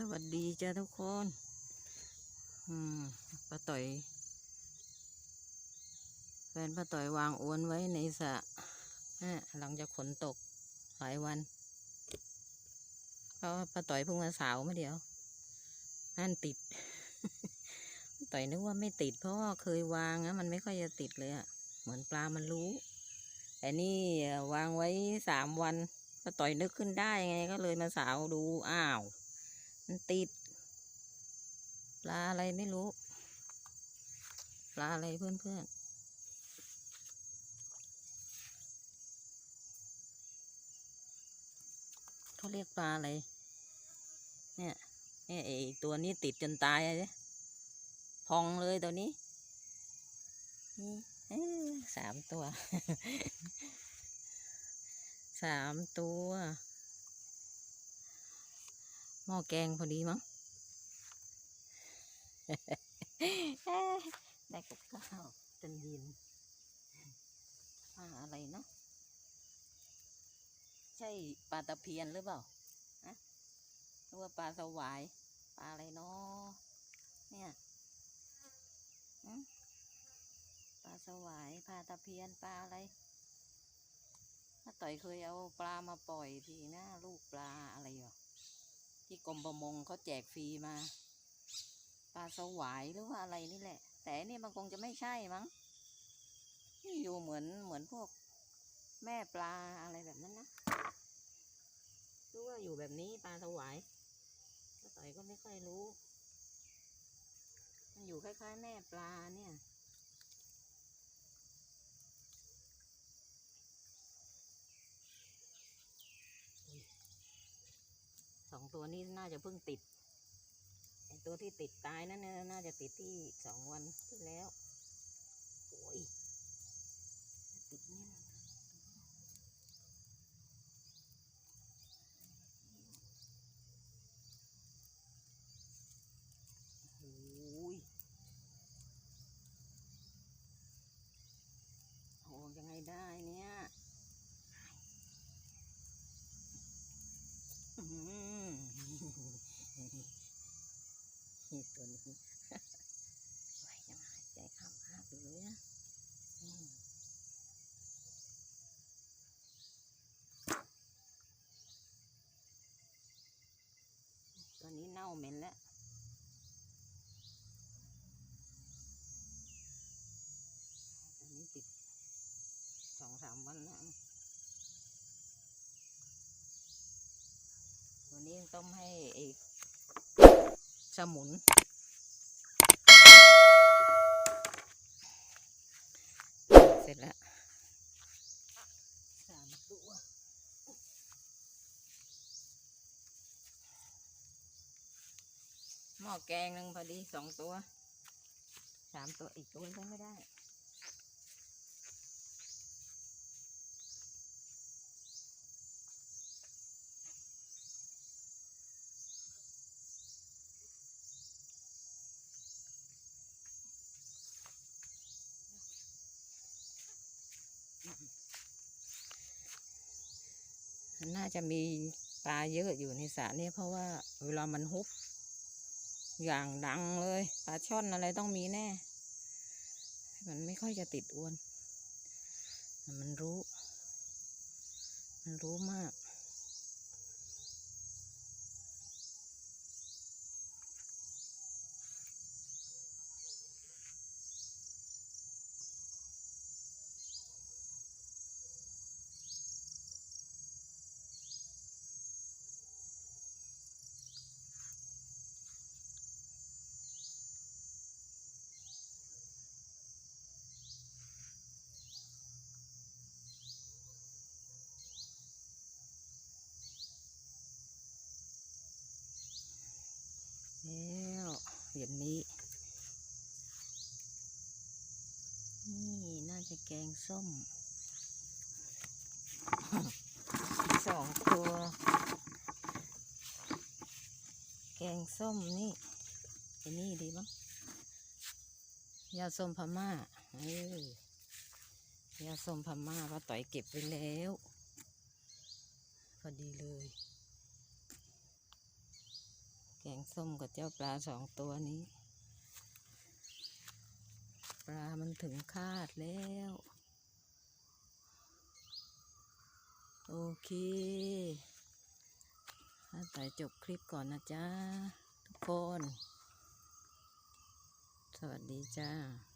สวัสดีจ้าทุกคน อืมป้าต่อย แฟนป้าต่อยวางอวนไว้ในสระนะหลังจากฝนตกหลายวัน เพราะป้าต่อยเพิ่งมาสาวมาเดียวนั่นติด ต่อยนึกว่าไม่ติด เพราะว่าเคยวางนะมันไม่ค่อยจะติดเลยอะเหมือนปลามันรู้ แต่นี่วางไว้สามวันป้าต่อยนึกขึ้นได้ไงก็เลยมาสาวดู อ้าว มันติด ปลาอะไรไม่รู้ ปลาอะไรเพื่อนๆเขาเรียกปลาอะไร เนี่ย เนี่ยไอตัวนี้ติดจนตายเลยพองเลยตัวนี้นี่สามตัว สามตัว หม้อแกงพอดีมั้งได้กับข้าวจนยินปลาอะไรเนาะใช่ปลาตะเพียนหรือเปล่าฮะหรือว่าปลาสวายปลาอะไรเนาะเนี่ยปลาสวายปลาตะเพียนปลาอะไรถ้าต่อยเคยเอาปลามาปล่อยทีนะลูกปลาอะไรอะ ที่กรมประมงเขาแจกฟรีมา ปลาสวายหรือว่าอะไรนี่แหละ แต่อันนี่มันคงจะไม่ใช่มั้งนี่อยู่เหมือนเหมือนพวกแม่ปลาอะไรแบบนั้นนะรู้ว่าอยู่แบบนี้ปลาสวายก็ต่อยก็ไม่ค่อยรู้ มันอยู่คล้ายๆ แม่ปลาเนี่ย สอง ตัวนี้น่าจะเพิ่งติดตัวที่ติดตายนั่นน่าจะติดที่สองวันที่แล้วโอ้ยติดเนี่ยโอ้ยโอ้ยังไงได้เนี่ยอืม นี่ตัวนี้ ไว้ยังหายใจข้ามภาพอยู่เลยนะอืมตอนนี้เน่าเหม็นแล้ว ตอนนี้ติดสองสามวันแล้ววันนี้ต้องให้ไอ้สมุน เสร็จแล้วสามตัวหม้อแกงหนึ่งพอดีสองตัว สามตัวอีกตัวยังไม่ได้ น่าจะมีปลาเยอะอยู่ในสระเนี่ยเพราะว่าเวลามันฮุบ อย่างดังเลยปลาช่อนอะไรต้องมีแน่ มันไม่ค่อยจะติดอวน มันรู้ มันรู้มาก แล้วเย็นนี้ นี่น่าจะแกงส้มสองตัว แกงส้มนี่ไอ้นี่ดีมั้งยาส้มพม่าเออยาส้มพม่าป้าต่อยเก็บไว้แล้ว พอดีเลย งส้มกับเจ้าปลาสองตัวนี้ ปลามันถึงคาดแล้ว โอเคถ้าแต่จบคลิปก่อนนะจ๊ะ ทุกคน สวัสดีจ้า